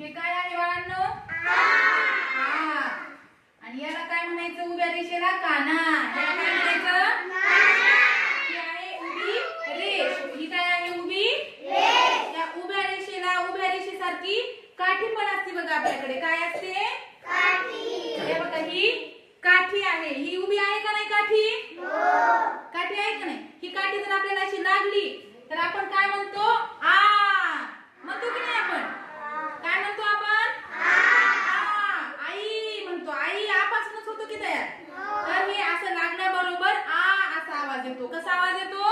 हे काय आहे बाळांनो? हा. आणि याला काय म्हणायचं? उभ्या रेषेला काना. याला काय म्हणायचं? ही आहे उभी रेष. ही काय आहे उभी या उभ्या रेषेला उभ्या रेषेसारखी काठी पण असते बघा आपल्याकडे. काय असते? हे बघा ही काठी आहे. ही उभी आहे का नाही काठी? काठी आहे का नाही? ही काठी जर आपल्याला अशी लागली तर आपण काय म्हणतो? कसं आवाज येतो?